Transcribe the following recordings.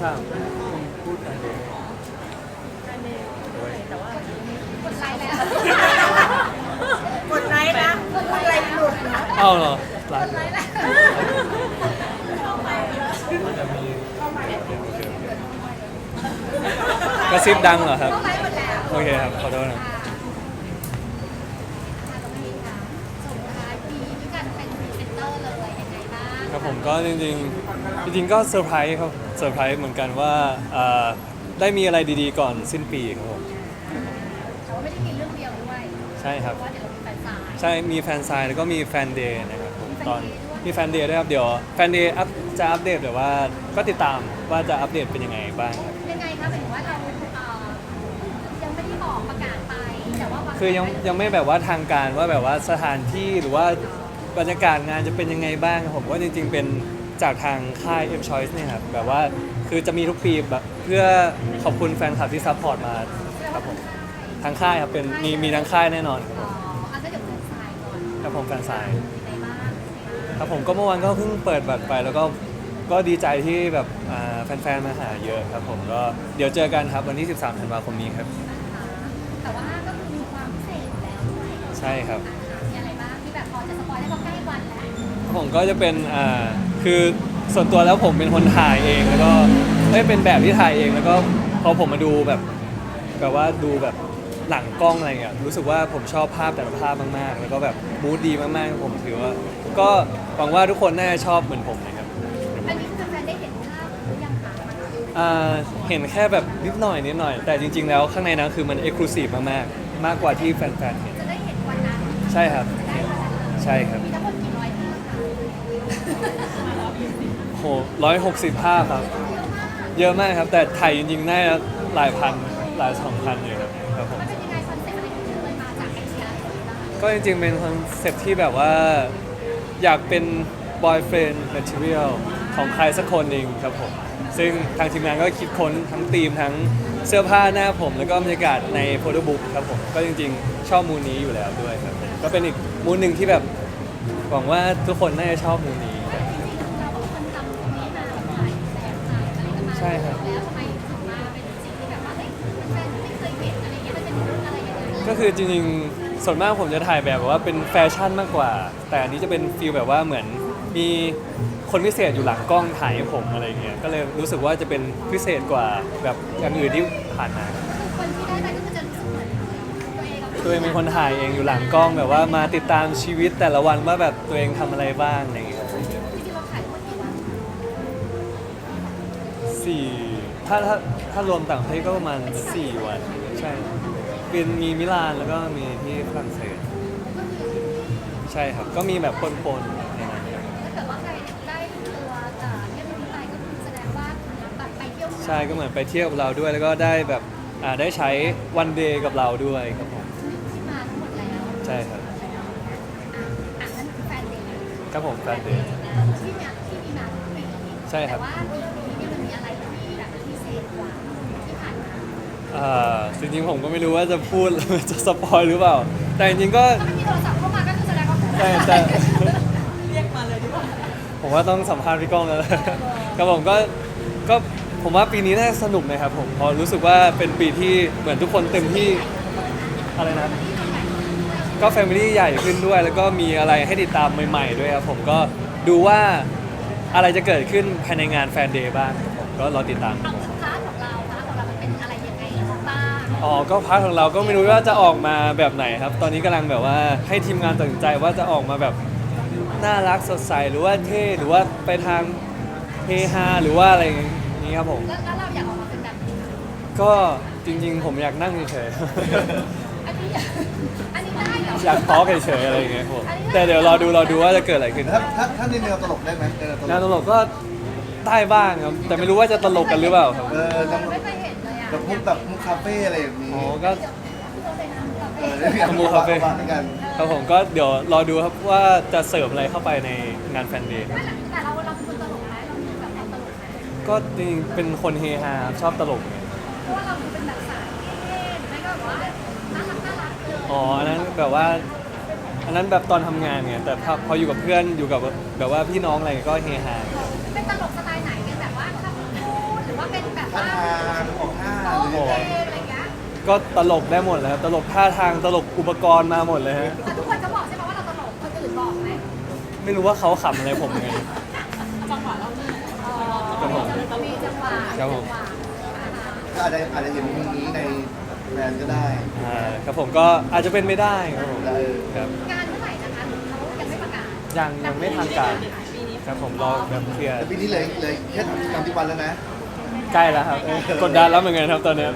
สามพูดกันเลยแต่ว่ากดไลค์แล้วกดไลค์นะกดไลค์หลุดนะเอ้าเหรอไลกฟ์ดไลค์แล้วมันจะมีกระซิบดังเหรอครับ โอเคครับ ขอโทษนะตรงนี้ค่ะส่งท้ายปีด้วยการเป็นพรีเซนเตอร์เลยยังไงบ้าง ครับผมก็จริงๆจริงๆก็เซอร์ไพรส์ครับเซอร์ไพรส์เหมือนกันว่าเอ่อได้มีอะไรดีๆก่อนสิ้นปีครับผมแต่ว่าไม่ได้มีเรื่องเดียวด้วยใช่ครับ เพาะว่าเดี๋ยวเรามีแฟนสาย ใช่มีแฟนไซน์แล้วก็มีแฟนเดย์นะครับผมตอนมีแฟนเดย์ด้วยมีแฟนเดย์ด้วยครับเดี๋ยวแฟนเดย์อัพจะอัปเดตเดี๋ยวว่าก็ติดตามว่าจะอัปเดตเป็นยังไงบ้างครับยังไงคะหมายถึงว่าเราเอ่อยังไม่ได้บอกประกาศไปแต่ว่าวาคือยังยังไม่แบบว่าทางการว่าแบบว่าสถานที่หรือว่า บรรยากาศงานจะเป็นยังไงบ้างครับผมว่าจริง ๆ เป็นจากทางค่าย M Choice เนี่ยครับแบบว่าคือจะมีทุกปีแบบเพื่อขอบคุณแฟนคลับที่ซัพพอร์ตมาครับผมทางค่ายครับเป็นมีมีทางค่ายแน่นอนครับผอ๋อมอันนั้นเดี๋ยวแฟนสายก่อนครับผมแฟนไซน์ในบ้านครับผมก็เมื่อวานก็เพิ่งเปิดบัตรไปแล้วก็ก็ดีใจที่แบบอ่าแฟนๆมาหาเยอะครับผมก็เดี๋ยวเจอกันครับวันที่ 13ธันวาคมนี้ครับนะคะแต่ว่าก็คือมีความพิเศษอยู่แล้วด้วยใช่ครับ อ่ามีอะ วันแล้วผมก็จะเป็นอ่าคือส่วนตัวแล้วผมเป็นคนถ่ายเองแล้วก็เอ้ยเป็นแบบที่ถ่ายเองแล้วก็พอผมมาดูแบบแบบว่าดูแบบหลังกล้องอะไรเงี้ยรู้สึกว่าผมชอบภาพแต่ละภาพมากๆ แล้วก็แบบมูดดีมากๆผมถือว่า ก็หวังว่าทุกคนน่าจะชอบเหมือนผมนะครับอันนี้คือแฟนๆได้เห็นภาพหรือยังคะอ่าเห็นแค่แบบนิดหน่อยนิดหน่อย แต่จริง ๆ แล้วข้างในนั้นคือมันเอกลูซีฟมากๆ มากกว่าที่แฟนๆเห็นจะได้เห็นวันนั้นใช่ครับจะได้วันนั้นเลย ใช่ครับ โหร้อยหกสิบภาพครับ เยอะมากครับ แต่ถ่ายจริงๆน่าจะหลายพันหลายสองพันอยู่ครับครับผม มันเป็นยังไงคอนเซ็ปต์อะไรที่เลยมาจากไอเชียก็จริงๆ เป็นคอนเซ็ปต์ที่แบบว่าอยากเป็น boyfriend material ของใครสักคนหนึ่งครับผม ซึ่งทางทีมงานก็คิดค้นทั้งธีมทั้งเสื้อผ้าหน้าผม แล้วก็บรรยากาศในโฟโต้บุ๊กครับผม ก็จริงๆ ชอบมูนนี้อยู่แล้วด้วยครับผมก็เป็นอีกมูนหนึ่งที่แบบหวังว่าทุกคนน่าจะชอบมูนนี้ ใช่ครับ แล้วทำไมถึงมาเป็นสิ่งที่แบบว่าเฮ้ยแฟนๆไม่เคยเห็นอะไรเงี้ยมันเป็นรุ่นอะไรยังไงก็คือจริงๆ ส่วนมากผมจะถ่ายแบบว่าเป็นแฟชั่นมากกว่า แต่อันนี้จะเป็นฟีลแบบว่าเหมือนมีคนพิเศษอยู่หลังกล้องถ่ายให้ผมอะไรเงี้ย ก็เลยรู้สึกว่าจะเป็นพิเศษกว่าแบบอย่างอื่นที่ผ่านมา คือคนที่ได้ไปก็คือจะรู้สึกเหมือนตัวเองอะตัวเองเป็นคนถ่ายเองอยู่หลังกล้องแบบว่ามาติดตามชีวิตแต่ละวันว่าแบบตัวเองทำอะไรบ้างอะไรเงี้ย สี่ถ้าถ้าถ้ารวมต่างประเทศก็ประมาณสี่วัน ใช่เป็นมีมิลานแล้วก็มีที่ฝรั่งเศสก็คือใช่ครับ ก็มีแบบปนๆในนั้นครับถ้าเกิดว่าใครได้ตัวเอ่อเยี่ยมนี้ไปก็คือแสดงว่าแบบไปเที่ยวใช่ก็เหมือนไปเที่ยวกับเราด้วย แล้วก็ได้แบบอ่าได้ใช้วันเดย์กับเราด้วยครับผมที่มาทั้งหมดแล้วใช่ครับอะอะนั่นคือแฟนเดย์ครับผมแฟนเดย์ ที่เนี่ยที่มีมาทุกปีใช่ครับ แต่ว่าปีนี้เนี่ยมันมีอะไรที่แบบพิ เศษกว่าที่ผ่านมาอ่าจริงๆผมก็ไม่รู้ว่าจะพูด จะสปอยหรือเปล่า แต่จริงๆก็ถ้าไม่มีโทรศัพท์เข้ามาก็คือแสดงว่าแต่แต่ เรียกมาเลยดีกว่าผมว่าต้องสัมภาษณ์พี่ก้องแล้วแหละ ครับผมก็ก็ผมว่าปีนี้น่าจะสนุกนะครับผมเพอรู้สึกว่าเป็นปีที่เหมือนทุกคนเต็มที่อะไรนะก็แฟมิลี่ใหญ่ขึ้นด้วย แล้วก็มีอะไรให้ติดตามใหม่ๆด้วยครับผมก็ดูว่าอะไรจะเกิดขึ้นภายในงานแฟนเดย์บ้างครับผมก็รอติดตามครับเอาผม อ๋อ ก็พาร์ทของเราก็ไม่รู้ว่าจะออกมาแบบไหนครับ ตอนนี้กำลังแบบว่าให้ทีมงานตัดสินใจว่าจะออกมาแบบน่ารักสดใสหรือว่าเท่หรือว่าไปทางเฮฮาหรือว่าอะไรอย่างนี้ครับผม แล้วแล้วเราอยากออกมาเป็นแบบไหนคะก็จริงๆ ผมอยากนั่งเฉยอันนี้อยากอันนี้ได้เหรอๆอยากทอล์กเฉยๆอะไรอย่างเงี้ยครับผมแต่เดี๋ยวรอดูรอดูว่าจะเกิดอะไรขึ้นถ้าถ้าถ้าในแนวตลกได้ไหมในแนวตลงานก ตลกก็ได้บ้างครับ แต่ไม่รู้ว่าจะตลกกันหรือเปล่าครับ เออจะไม่เคยเห็นเลยอะ แบบมุกแบบมุกคาเฟ่อะไรอย่างนี้อ๋อก็เราไปนั่งคาเอเฟ่อได้ขโมยคาเฟ่บ้านกันครับผมก็เดี๋ยวรอดูครับว่าจะเสริมอะไรเข้าไปในงานแฟนเดย์ครับไม่แต่เราเราเป็นคนตลกไหมเราเป็นแบบตลกไหมก็จริงๆเป็นคนเฮฮาครับชอบตลกเพราะว่าเราเป็นแบบสายเท่ๆไม่ก็แบบว่าน่ารักน่ารักเลยอ๋ออันนั้นแบบว่า อันนั้นแบบตอนทำงานไงแต่พอพออยู่กับเพื่อนอยู่กับแบบว่าพี่น้องอะไรก็เฮฮาเป็นตลกสไตล์ไหนเป็นแบบว่าคำพูดหรือว่าเป็นท่าทางออกท่าหรือยังไงอะไรอย่างเงี้ยก็ตลกได้หมดเลยครับตลกท่าทางตลกอุปกรณ์มาหมดเลยฮะแต่ทุกคนจะบอกใช่ไหมว่าเราตลกคนอื่นบอกไหมไม่รู้ว่าเขาขำอะไรผมไง จังหวะเราครับผมมีจังหวะครับผมก็อาจจะอาจจะเห็นมุมนี้ในแบรนด์ก็ได้อ่าครับผมก็อาจจะเป็นไม่ได้ครับผมเออครับงานเมื่อไหร่นะคะเขายังไม่ประกาศยังยังไม่ทางการครับผมรอแบบเคลียร์แต่ปีนี้เลยเลยแค่สามสิบวันแล้วนะ ใกล้แล้วครับกดดันแล้วเหมือนกันครับตอนเนี้ย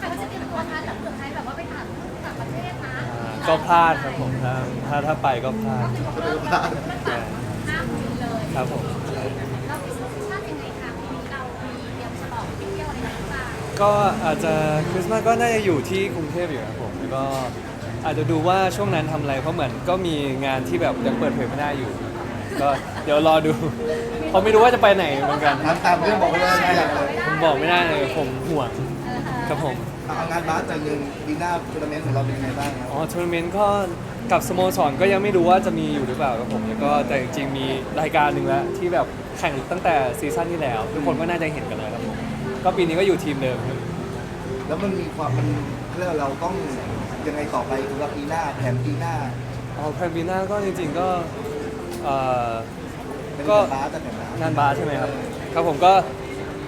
แต่ว่าจะเตรียมตัวทันแบบเผื่อใครแบบว่าไปถ่ายต่างประเทศนะอ่าก็พลาดครับผมถ้าถ้าถ้าไปก็พลาดถือว่าเลิกแล้วมันแบบห้ามมีเลยครับผม เราพิสูจน์ชาติยังไงคะปีนี้เรามีเตรียมฉลองไปเที่ยวอะไรกันหรือเปล่าก็อาจจะคริสต์มาสก็น่าจะอยู่ที่กรุงเทพอยู่ครับผมแล้วก็อาจจะดูว่าช่วงนั้นทำอะไรเพราะเหมือนก็มีงานที่แบบยังเปิดเผยไม่ได้อยู่ ก็เดี๋ยวรอดู เพราะไม่รู้ว่าจะไปไหนเหมือนกันตามตามเรื่องบอกไว้เลยไม่อยากเลย ผมบอกไม่ได้เลยผมห่วงครับผม เอางานบาสแต่เงินปีหน้าทัวร์นาเมนต์ของเราเป็นยังไงบ้างครับอ๋อทัวร์นาเมนต์ก็กับสโมสรก็ยังไม่รู้ว่าจะมีอยู่หรือเปล่าครับผมแล้วก็แต่จริงๆมีรายการหนึ่งแล้วที่แบบแข่งตั้งแต่ซีซั่นที่แล้ว ทุกคนก็น่าจะเห็นกันแล้วครับผมก็ปีนี้ก็อยู่ทีมเดิมครับ แล้วมันมีความมันเรื่องเราต้องยังไงต่อไปสำหรับปีหน้าแผนปีหน้าอ๋อแพลนปีหน้าก็จริงๆก็เอ่อ เป็นก็งานบาสแต่แผนบาส งานบาสใช่ไหมครับ ครับผมก็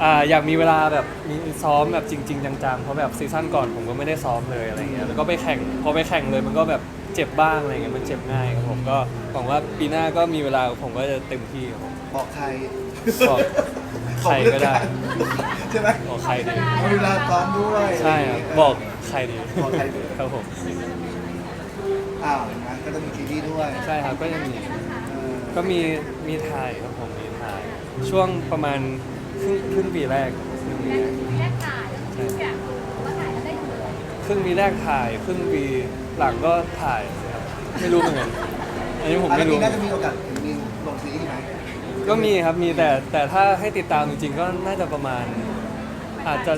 อ่าอยากมีเวลาแบบมีซ้อมแบบจริง ๆ จังๆ เพราะแบบซีซั่นก่อนผมก็ไม่ได้ซ้อมเลยอะไรเงี้ยแล้วก็ไปแข่งพอไปแข่งเลยมันก็แบบเจ็บบ้างอะไรเงี้ยมันเจ็บง่ายครับผมก็หวังว่าปีหน้าก็มีเวลาผมก็จะเต็มที่ครับผมบอกใครบอกใครก็ได้ใช่ไหมบอกใครดีมีเวลาซ้อมด้วยใช่ครับบอกใครดีบอกใครดีครับผมอ้าวงั้นก็จะมีซีรีส์ด้วยใช่ครับก็ยังมีเออก็มีมีถ่ายครับผมมีถ่ายช่วงประมาณค รึ่งครึ่งปีแรกครึ่งปีแรแรกกแรกถ่ายอยากรู้ว่าถ่ายแล้วได้ดูเลยครึ่งปีแรกถ่ายครึ่งปีหลังก็ถ่ายครับไม่รู้เหมือนกันอันนี้ผมอันไม่นี้รู้ น่าจะมีโอกาสเห็นมีลงซีรีส์ไหมก็มีครับมีแต่แต่ถ้าให้ติดตามจริงๆ ก็น่าจะประมาณ อาจจะ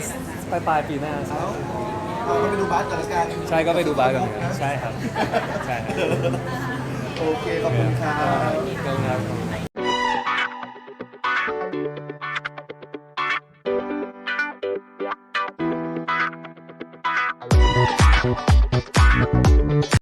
ปลายปลายๆปีหน้าใช่เอ้าเราก็ไปดูบาสกันแล้วกันใช่ก็ไปดูบาสกันเหมือนกันใช่ครับใช่ครับโอเค ขอบคุณครับ ขอบคุณครับ